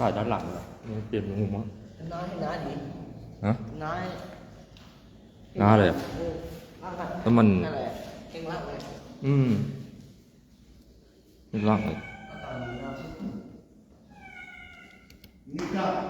ถ่ายด้านหลังอะมัเปลี่ยนมุมมั้งน้าให้น้าดิฮะน้าน้าเลยแล้วมันนั่หละเองรัเลยอืมเองรักเลยนี่ครั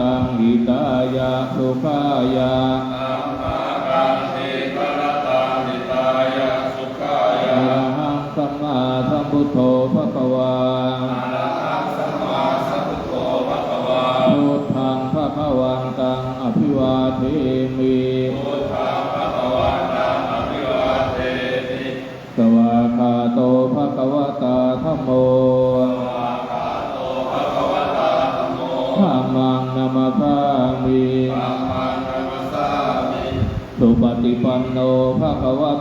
ตังหิตายะสุขายา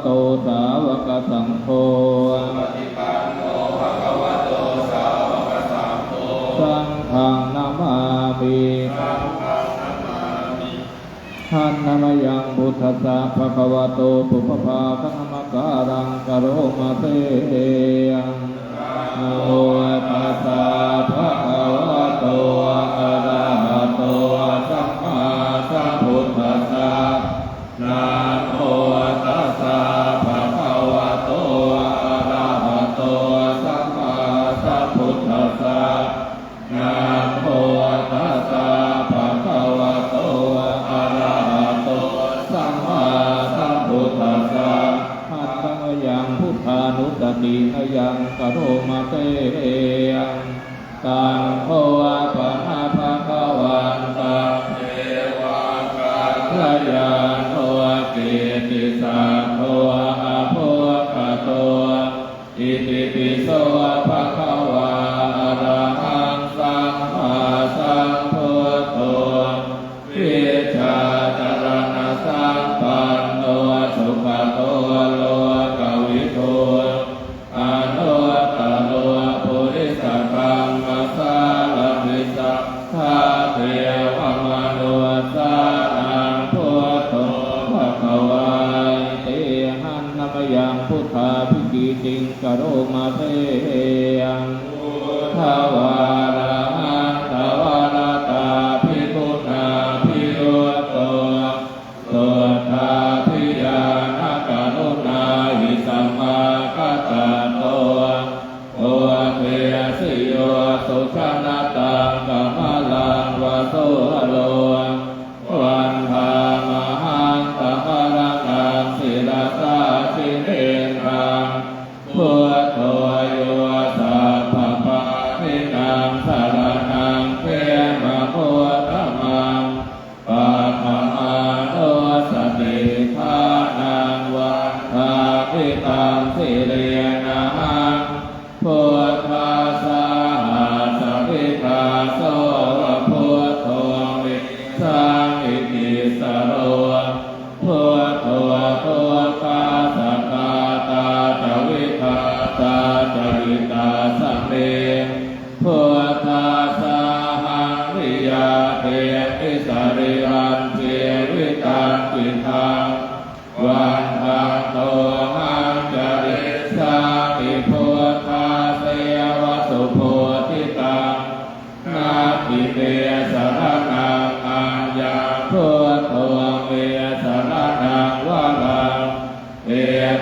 โตสาวกสังโฆปฏิปันโนภะคะวะโตสาวกสังโฆสังฆนามามินามามิท่านนามยังพุทธสาภะคะวะโตปุพพาคะมะการังกะโรมาเตยังโมตัสสะภะคะวะโต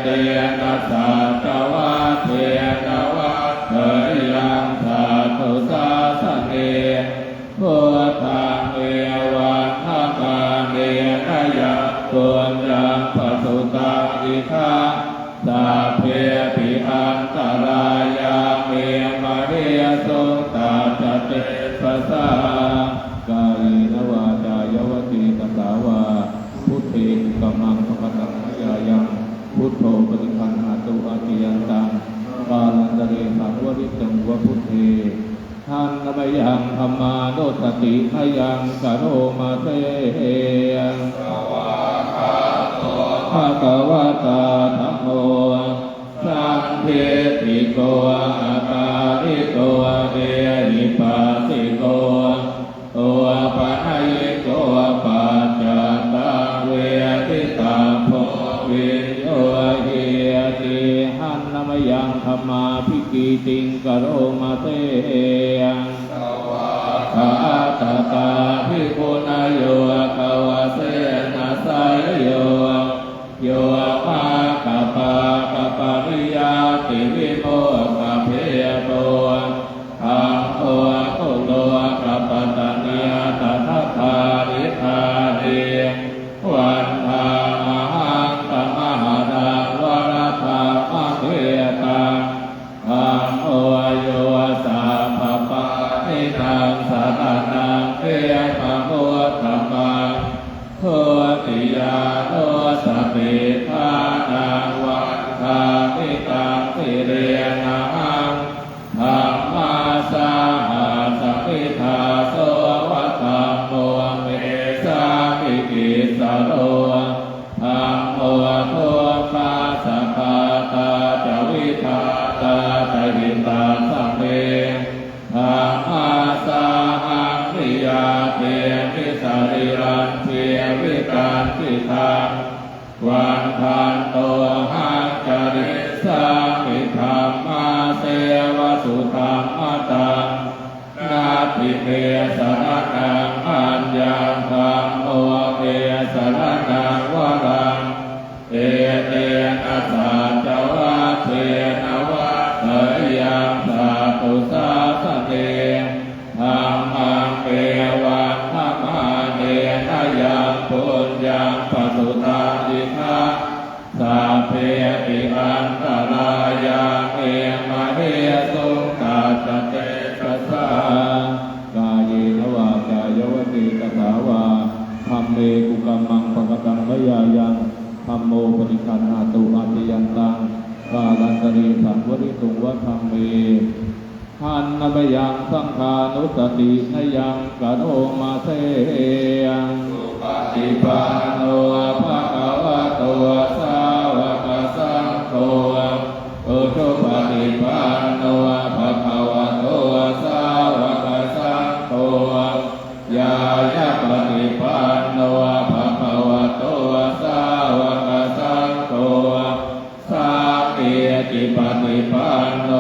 เตนะสัตวะเทนะวะเทยังสัตุสาสเนพุทธังเอวัขกาเนนยะตุนยังปสุตังอิทาสัพเพปิอันตร ไปยังธรรมานุสติขยังกโนมาเตภาคะวะตาธรรมโมสังเทติโกอาตาอิโกเอหิปัสสิโกโอปะหะยโกปัจจตาเวทิตาภวิโยเหิติหันนมยังธรรมาภิกิติงกโรมาเต มะเฮสุกาจเตกัสสากายเยนวาจายวติกาวาธรรมเมกุกัมมังปะกตังมยายังธรรมโมปฏิคันหาตุอาติยันตังกาลันตรีสังวริตุวะธรรมเมหันนบยังสังฆานุสตินยังกะโนมาเสยังปฏิปันโนภะคะวะโตสาวกสังโฆ อุชุปฏิปันโนภะคะวะโตสาวกสังโฆยายาปฏิปันโนภะคะวะโตสาวกสังโฆสามีจิปฏิปันโน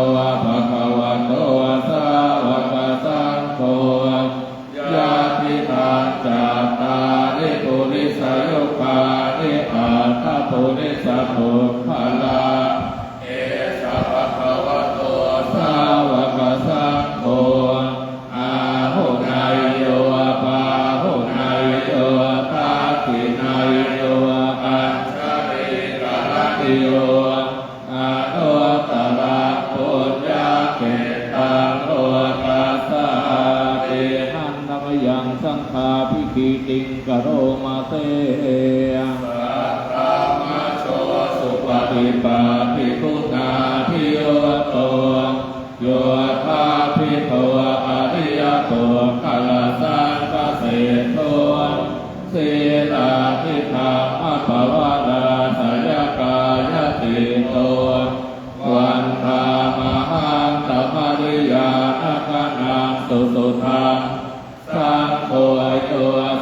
ภะคะวะโตสาวกสังโฆยาติทานจัตตาริปุริสยุคานิอาตปุริสภุพลา กโรมาเตสัตตมโชสุปฏิปัติ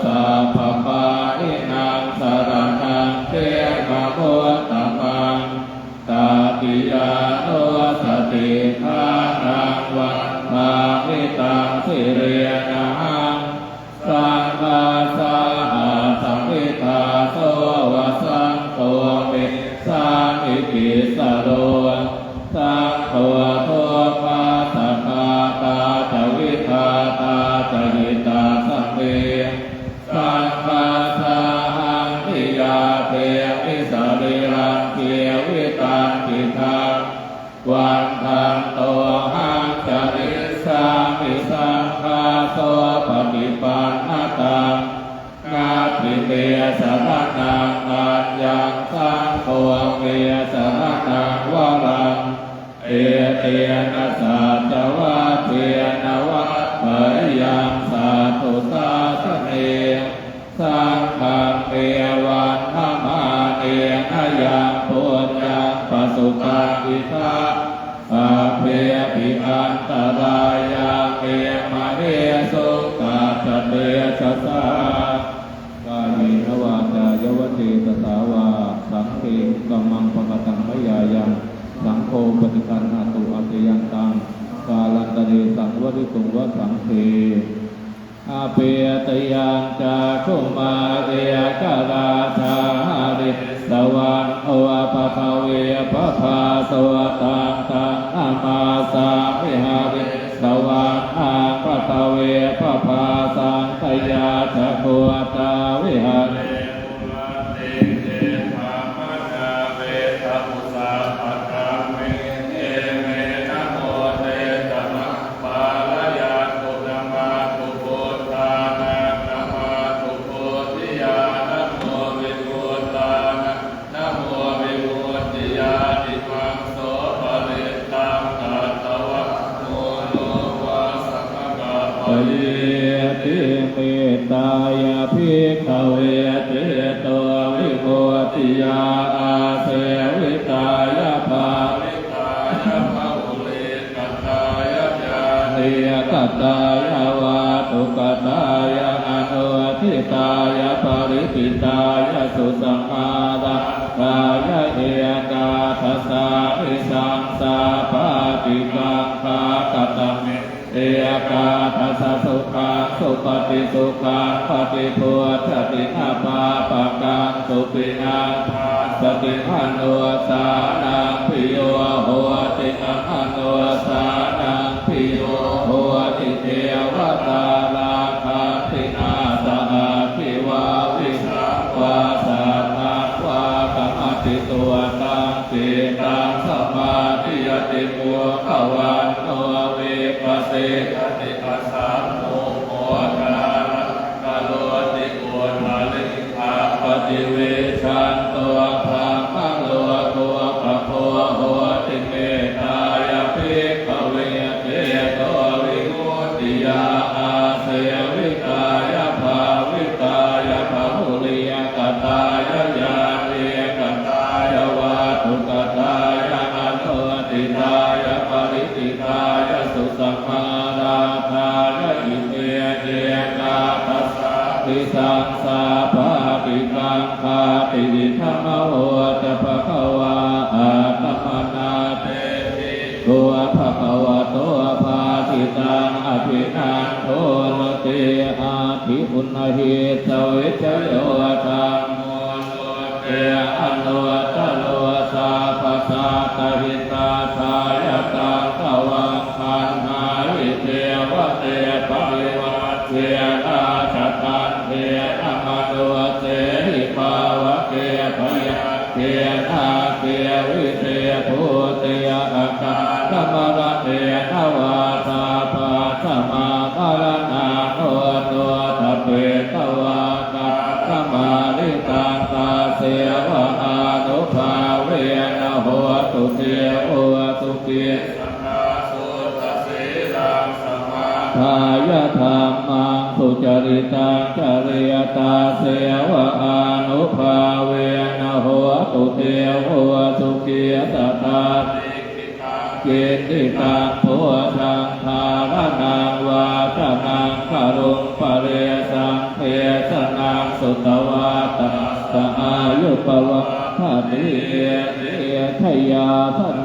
สัพพานินังสารนังเทมะโพตมังตาติยาโนสติทานังวันมาวิตังสิเรน เทนวัตเถยังสาธุสาสเนสังฆังเอวันธรรมาเนนยังปุญญังปสุตังอิทาอาเพปิอันตรายาเม ตยังจาคุมาเอกาลาชาริสวันโอปะภาเวปะภาสวตังตังนามาสามิหาริส สุปินังสติอนุสานังปิโยโหติอังอนุสานังปิโยโหติเทวตาราคาตินาสหพิวาวิสาวาสานังวากรรมติตัวตังสีตังสมาธิยติปัวขวันโนเวปัส ดิเวชันตัวพระมังโลตัวพระโพโหติเมตายาภิกขเวเทตัววิมุตติยาอาเสวิกายภาวิกายภาหุลิยกตายญาเรียกตายาวัตุกตายาอนุติตายาปริติตายาสุสัมมาราธายอิเมเทกาทัสสะติสังสาภาติกังคาติดิธรรมโอจะภะคะวาอาตมนาเตติตัวภะคะวะโตภาติตังอภินันโทโนติอาทิอุณหิสวิจโยธรรมโมเตอันุตโลสาภาสาตหิตาทายตังตวังคันหาวิเทวเตปริวัตเทนาชตันเท ยาเทนาเตียวิเตียภูเตียอากาธรรมระเตียนวาตาปาสมาภารณาโนตัวทเปตวากาธรรมาลิตังตาเสียวะอานุภาเวนหัวตุเทโอตุเกสั ทายธรรมังสุจริตังจริยตาเสวะอานุภาเวนะโหตุเทโอตุเกียตตาติเกติตังโพชังทารนังวาทนังคารุงปะเรสังเทสนังสุตวาตาสอายุปวัตถาติเอเทยาธน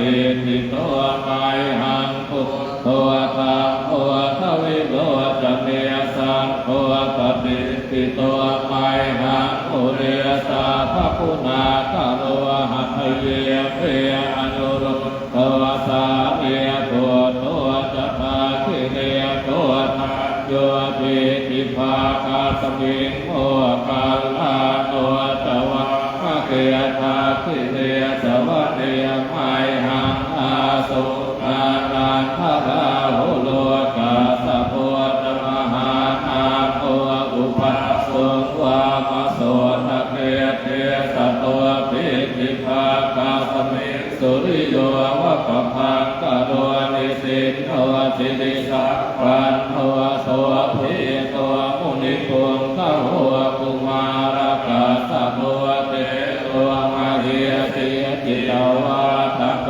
ปฏิทิตัวไมหังพุทตัวธรรมตัวทวิโรจเมสังตัวปฏิทิตัวไมหังอุเรสาภคุณากโรหัตเยเพอนุรุตตัวสาเอตัวตัวจะพาคิเนตัวนาโยปิทิภาคาสมิงโมกาลาตัวตวะมะเกยทาคิเน สุอานันทราหุโลกาสะโพธมหานาโออุปัสสวามโสทะเกเทสตัวปิทิภาคาสมิสุริโยวะปะพังกะโรนิสินโนสิริสัพพันโนโสภีตัวมุนิพุงกะโหกุมารกาสโมเตตัวมาเหียติจิตวาทะตัวโส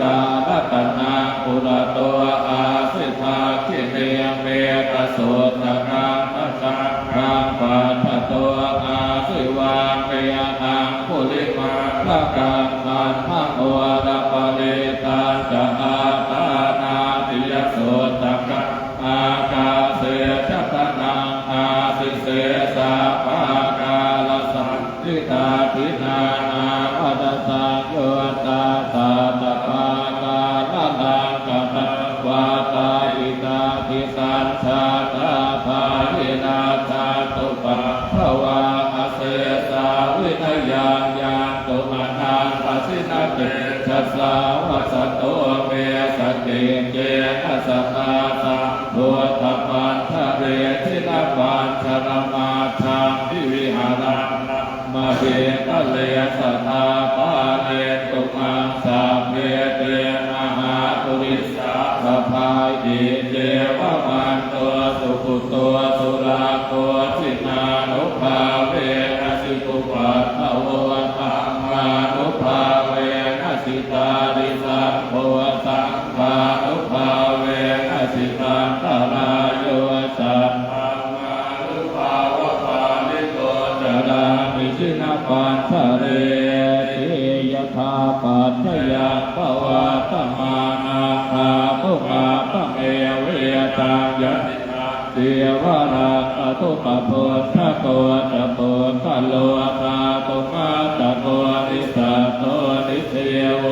ตารัตน นะสิกุปัตตโวตังมานุภาเวนะสิตาริสังโพสังฆานุภาเวนะสิตันตรายโยสัมมานุภาวะปาลิโกจารามิชินาปันทะเรติยถาปัจจยังปวาตมานาคาภุมาปะเมเวตังยติมา เดียวราตุปะโพธะโกตะโพทะโลคาตุมาตะโกนิสัตโตนิเทว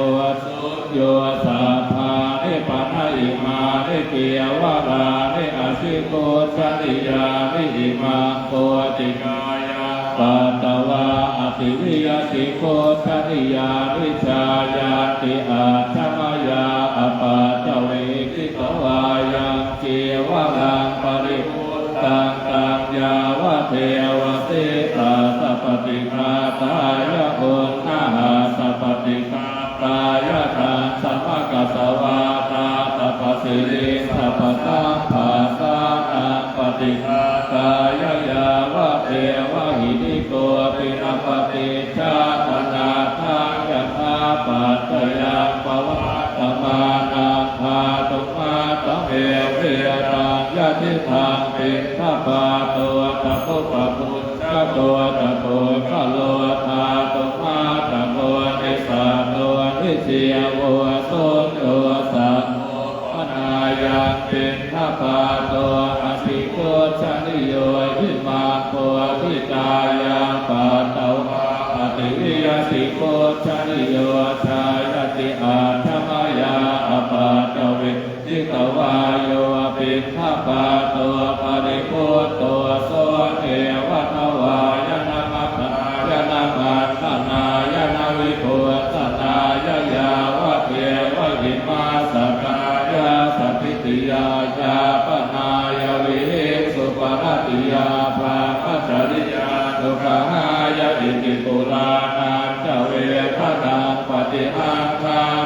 สุโยสาภาเนปัญหิมาเนเกียวราเนอาสิโกสันิยานิหิมาโคติกายาปัตตวาอติวิยติโกสันิยานิชายาติอาชมายาอปัตตเวกิตวายังเกียวรัง ปริพุทธังตังยาวเทวเตตาสัพปิคาตายะโอนาหาสัพปิคาตายะทานสัมมกัสวาตาตปสิริสัพตังภาสานังปฏิคาตายะยาวเทวหินิโกปินปฏิชาตนาทายะธาปัจจยังปวัตมานาคาตุมาตเมเวรังยะทิทางเป ปาตัวตะปุปะพุทธตัวตะโกขโลธาตุมาตะโกนิสัตตัวนิเสียโวโสโยสัมโมนายังเป็นทปาตัวอสิโกชนิโยยิมาโพธิกายังปัตตวาอติวิยสิโกชนิโยชายติอาธรรมยาอปัตตวิจิตวายโย ปิทปาตัวปริพุทตัวโสเอวะทวายนามัตายนามัตตนายนาวิโภตนายยาวะเทวะหิมาสกายาสัพพิติยายาปนายวิสุปรติยาภาปัจจริยาตุกหายาอิติปุรานันจเวทนาปฏิหังคา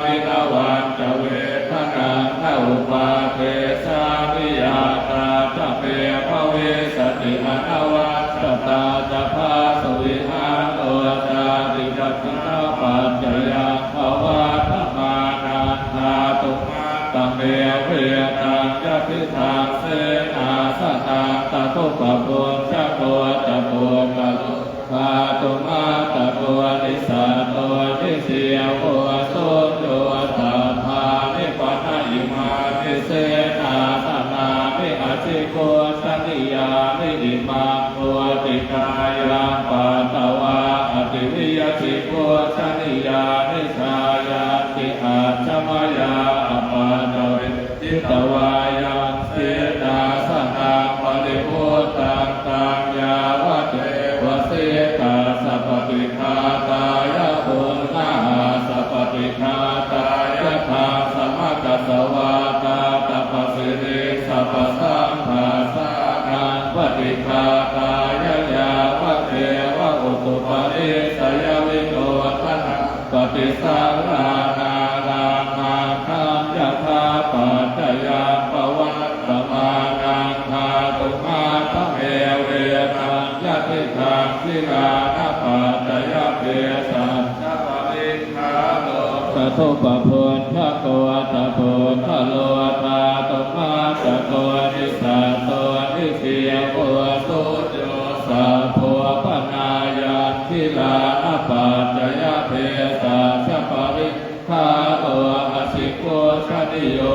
ตตุปะปุจจโกจะโพกะโลคาตุมาตะโกนิสัตโตนิเสียว ปฏิสังรานารามาคัมยะธาปัจจยังปวัตตมานังคาตุมาทะเมเวตังยะทิทางสิลานาปัจจยเปสัจจปริคาโลสะทุปพุทธะโกตะโพทะโลตาตุมาตะโกนิสัตโตนิเสียโอ ช